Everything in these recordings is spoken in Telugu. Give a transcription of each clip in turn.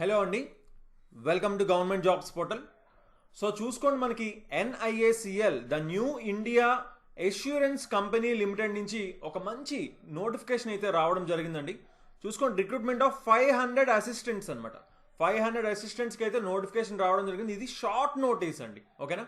హలో అండి. Welcome to government jobs portal so చూసుకోండి మనకి NIACL the new India assurance company limited నుంచి ఒక మంచి నోటిఫికేషన్ అయితే రావడం జరిగిందండి. చూసుకోండి recruitment of five hundred assistants అనమాట ఫైవ్ హండ్రెడ్ అసిస్టెంట్స్కి అయితే నోటిఫికేషన్ రావడం జరిగింది. ఇది షార్ట్ నోటీస్ అండి. ఓకేనా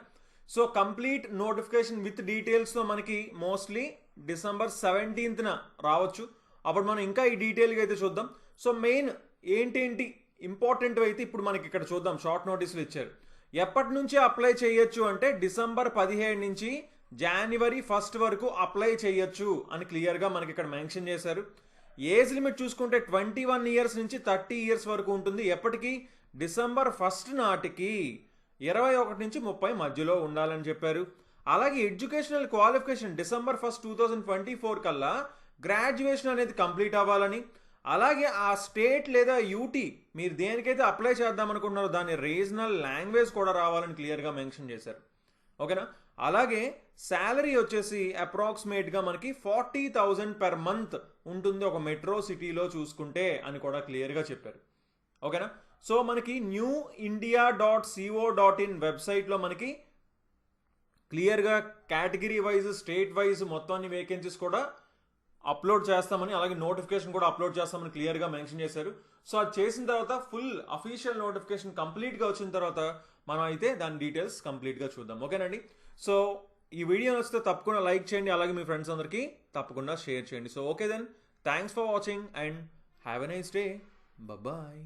సో కంప్లీట్ నోటిఫికేషన్ విత్ డీటెయిల్స్తో మనకి మోస్ట్లీ డిసెంబర్ సెవెంటీన్త్న రావచ్చు. అప్పుడు మనం ఇంకా ఈ డీటెయిల్గా అయితే చూద్దాం. సో మెయిన్ ఏంటేంటి ఇంపార్టెంట్ అయితే ఇప్పుడు మనకి ఇక్కడ చూద్దాం. షార్ట్ నోటీసులు ఇచ్చారు. ఎప్పటి నుంచి అప్లై చేయొచ్చు అంటే డిసెంబర్ పదిహేడు నుంచి జనవరి ఫస్ట్ వరకు అప్లై చేయొచ్చు అని క్లియర్గా మనకి ఇక్కడ మెన్షన్ చేశారు. ఏజ్ లిమిట్ చూసుకుంటే ట్వంటీ వన్ ఇయర్స్ నుంచి థర్టీ ఇయర్స్ వరకు ఉంటుంది. ఎప్పటికీ? డిసెంబర్ ఫస్ట్ నాటికి ఇరవై ఒకటి నుంచి ముప్పై మధ్యలో ఉండాలని చెప్పారు. అలాగే educational qualification December first two thousand twenty four కల్లా గ్రాడ్యుయేషన్ అనేది కంప్లీట్ అవ్వాలని అలాగే ఆ స్టేట్ లేదా యూటీ మీరు దేనికైతే అప్లై చేద్దాం అనుకుంటున్నారో దాని రీజనల్ లాంగ్వేజ్ కూడా రావాలని క్లియర్గా మెన్షన్ చేశారు. ఓకేనా? అలాగే శాలరీ వచ్చేసి అప్రాక్సిమేట్గా మనకి ఫార్టీ థౌజండ్ పెర్ మంత్ ఉంటుంది ఒక మెట్రో సిటీలో చూసుకుంటే అని కూడా క్లియర్గా చెప్పారు. ఓకేనా? సో మనకి new India dot C O dot in వెబ్సైట్లో మనకి క్లియర్గా కేటగిరీ వైజ్ స్టేట్ వైజ్ మొత్తం అన్ని వేకెన్సీస్ కూడా అప్లోడ్ చేస్తామని అలాగే నోటిఫికేషన్ కూడా అప్లోడ్ చేస్తామని క్లియర్గా మెన్షన్ చేశారు. సో అది చేసిన తర్వాత ఫుల్ అఫీషియల్ నోటిఫికేషన్ కంప్లీట్గా వచ్చిన తర్వాత మనం అయితే దాని డీటెయిల్స్ కంప్లీట్గా చూద్దాం. ఓకేనండి? సో ఈ వీడియో నచ్చితే తప్పకుండా లైక్ చేయండి అలాగే మీ ఫ్రెండ్స్ అందరికీ తప్పకుండా షేర్ చేయండి. So okay then thanks for watching and have a nice day. Bye